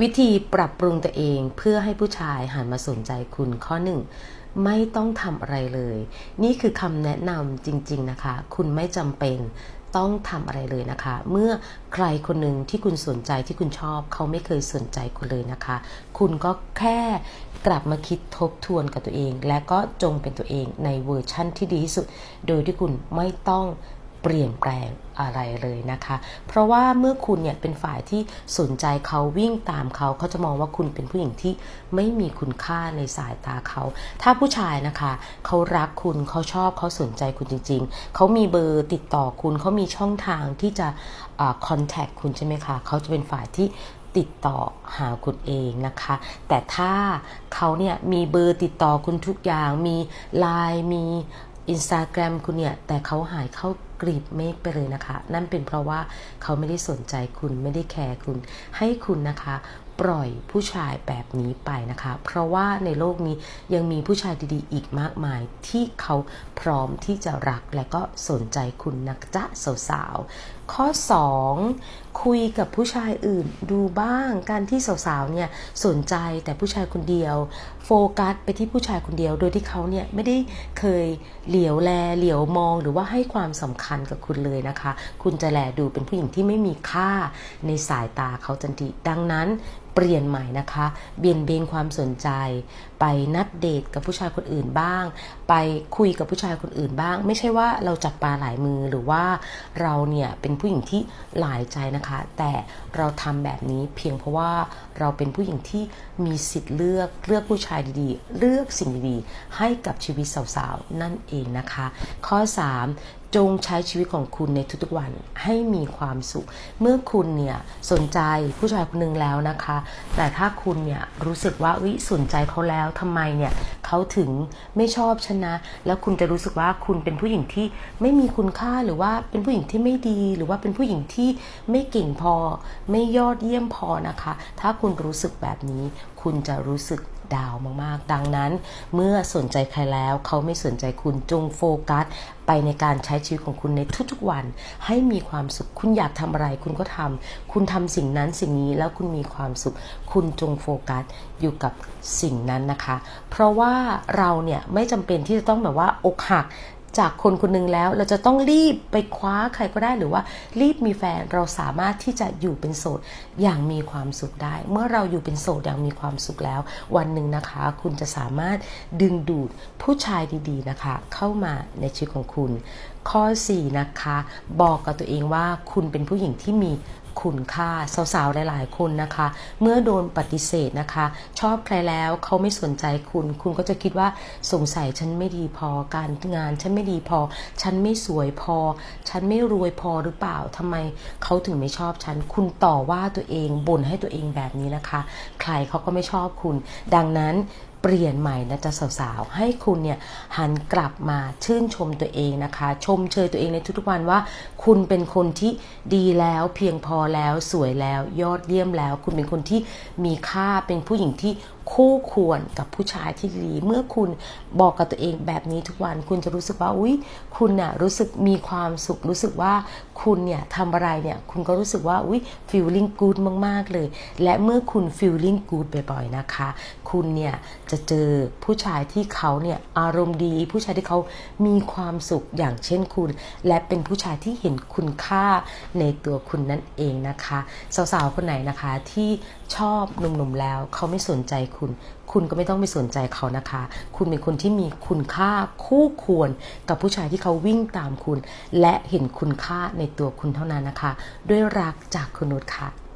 วิธีปรับปรุงตัวเองเพื่อให้ผู้ชายหันมาสนใจคุณข้อหนึ่งไม่ต้องทำอะไรเลย นี่คือคำแนะนำจริง ๆนะคะ คุณไม่จำเป็นต้องทำอะไรเลยนะคะ เมื่อใครคนหนึ่งที่คุณสนใจที่คุณชอบ เขาไม่เคยสนใจคุณเลยนะคะ คุณก็แค่กลับมาคิดทบทวนกับตัวเอง และก็จงเป็นตัวเองในเวอร์ชั่นที่ดีที่สุด โดยที่คุณไม่ต้อง เปลี่ยนแปลงอะไรเลยนะคะ เพราะว่าเมื่อคุณเนี่ยเป็นฝ่ายที่สนใจเขาวิ่งตามเขาเขาจะมองว่าคุณเป็นผู้หญิงที่ไม่มีคุณค่าในสายตาเขา ถ้าผู้ชายนะคะเขารักคุณเขาชอบเขาสนใจคุณจริง ๆ เขามีเบอร์ติดต่อคุณเขามีช่องทางที่จะคอนแทคคุณใช่ไหมคะเขาจะเป็นฝ่ายที่ติดต่อหาคุณเองนะคะ แต่ถ้าเขาเนี่ยมีเบอร์ติดต่อคุณทุกอย่าง มี Line มี Instagram คุณเนี่ย แต่เขาหายเข้า กรีบเมฆไปเลยนะคะ นั่นเป็นเพราะว่าเขาไม่ได้สนใจคุณไม่ได้แคร์คุณ ให้คุณนะคะ ปล่อยผู้ชายแบบนี้ไปนะคะ เพราะว่าในโลกนี้ยังมีผู้ชายดีๆ อีกมากมายที่เขาพร้อมที่จะรักและก็สนใจคุณนักจ๊ะสาวๆข้อ 2คุยกับผู้ชายอื่นดูบ้างการที่สาวๆเนี่ยสนใจแต่ผู้ชายคนเดียว โฟกัสไปที่ผู้ชายคนเดียว โดยที่เขาเนี่ยไม่ได้เคยเหลียวแลเหลียวมองหรือว่าให้ความสำคัญกับคุณเลยนะคะ คุณจะแลดูเป็นผู้หญิงที่ไม่มีค่าในสายตาเขาจันทีดังนั้นเปลี่ยนใหม่นะคะ เบี่ยนเบนความสนใจ ไปนัดเดทกับผู้ชายคนอื่นบ้าง ไปคุยกับผู้ชายคนอื่นบ้าง ไม่ใช่ว่าเราจับปลาหลายมือหรือว่าเราเนี่ยเป็นผู้หญิงที่หลายใจนะคะ แต่เราทำแบบนี้เพียงเพราะว่าเราเป็นผู้หญิงที่มีสิทธิ์เลือกเลือกผู้ชายดีๆ เลือกสิ่งดีๆ ให้กับชีวิตสาวๆ นั่นเองนะคะ ข้อ 3 จงใช้ชีวิตของคุณในทุกๆวันให้มีความสุข เมื่อคุณเนี่ยสนใจผู้ชายคนหนึ่งแล้วนะคะ แต่ถ้าคุณเนี่ยรู้สึกว่าวิสนใจเขาแล้วทำไมเนี่ยเขาถึงไม่ชอบฉันนะ แล้วคุณจะรู้สึกว่าคุณเป็นผู้หญิงที่ไม่มีคุณค่าหรือว่าเป็นผู้หญิงที่ไม่ดี หรือว่าเป็นผู้หญิงที่ไม่เก่งพอ ไม่ยอดเยี่ยมพอนะคะ ถ้าคุณรู้สึกแบบนี้ คุณจะรู้สึก ดาวมากๆ ดังนั้น เมื่อสนใจใครแล้วเขาไม่สนใจคุณจงโฟกัสไปในการใช้ชีวิตของคุณในทุกๆวัน ให้มีความสุขคุณอยากทำอะไร คุณก็ทำคุณทำสิ่งนั้นสิ่งนี้แล้วคุณมีความสุข คุณจงโฟกัสอยู่กับสิ่งนั้นนะคะ เพราะว่าเราเนี่ยไม่จำเป็นที่จะต้องแบบว่าอกหัก จากคนคนหนึ่งแล้ว เราจะต้องรีบไปคว้าใครก็ได้หรือว่า รีบมีแฟนเราสามารถที่จะอยู่เป็นโสดอย่างมีความสุขได้ เมื่อเราอยู่เป็นโสดอย่างมีความสุขแล้ว วันหนึ่งนะคะ คุณจะสามารถดึงดูดผู้ชายดีๆนะคะ เข้ามาในชีวิตของคุณ ข้อ 4 นะคะ บอกกับตัวเองว่าคุณเป็นผู้หญิงที่มี คุณค่าสาวๆหลายๆคนนะคะ เมื่อโดนปฏิเสธนะคะ ชอบใครแล้วเขาไม่สนใจคุณ คุณก็จะคิดว่าสงสัยฉันไม่ดีพอการงาน ฉันไม่ดีพอ ฉันไม่สวยพอ ฉันไม่รวยพอหรือเปล่าทำไมเขาถึงไม่ชอบฉัน คุณต่อว่าตัวเองบ่นให้ตัวเองแบบนี้นะคะ ใครเขาก็ไม่ชอบคุณ ดังนั้น เปลี่ยนใหม่นะจ๊ะสาวๆ ให้คุณเนี่ยหันกลับมาชื่นชมตัวเองนะคะ ชมเชยตัวเองในทุกๆวันว่า คุณเป็นคนที่ดีแล้วเพียงพอแล้วสวยแล้วยอดเยี่ยมแล้ว คุณเป็นคนที่มีค่าเป็นผู้หญิงที่คู่ควรกับผู้ชายที่ดี เมื่อคุณบอกกับตัวเองแบบนี้ทุกวัน คุณจะรู้สึกว่าอุ้ยคุณน่ะรู้สึกมีความสุขรู้สึกว่าคุณเนี่ยทำอะไรเนี่ยคุณก็รู้สึกว่าอุ้ย feeling good มาก ๆ เลย และเมื่อคุณ feeling good บ่อยๆนะคะ คุณเนี่ยจะเจอผู้ชายที่เขาเนี่ยอารมณ์ดี ผู้ชายที่เขามีความสุขอย่างเช่นคุณ และเป็นผู้ชายที่เห็นคุณค่าในตัวคุณนั่นเองนะคะ สาวๆคนไหนนะคะที่ชอบหนุ่มๆแล้วเขาไม่สนใจคุณ คุณก็ไม่ต้องไปสนใจเขานะคะ คุณเป็นคนที่มีคุณค่าคู่ควรกับผู้ชายที่เขาวิ่งตามคุณ และเห็นคุณค่าในตัวคุณเท่านั้นนะคะ ด้วยรักจากคุณนุชค่ะ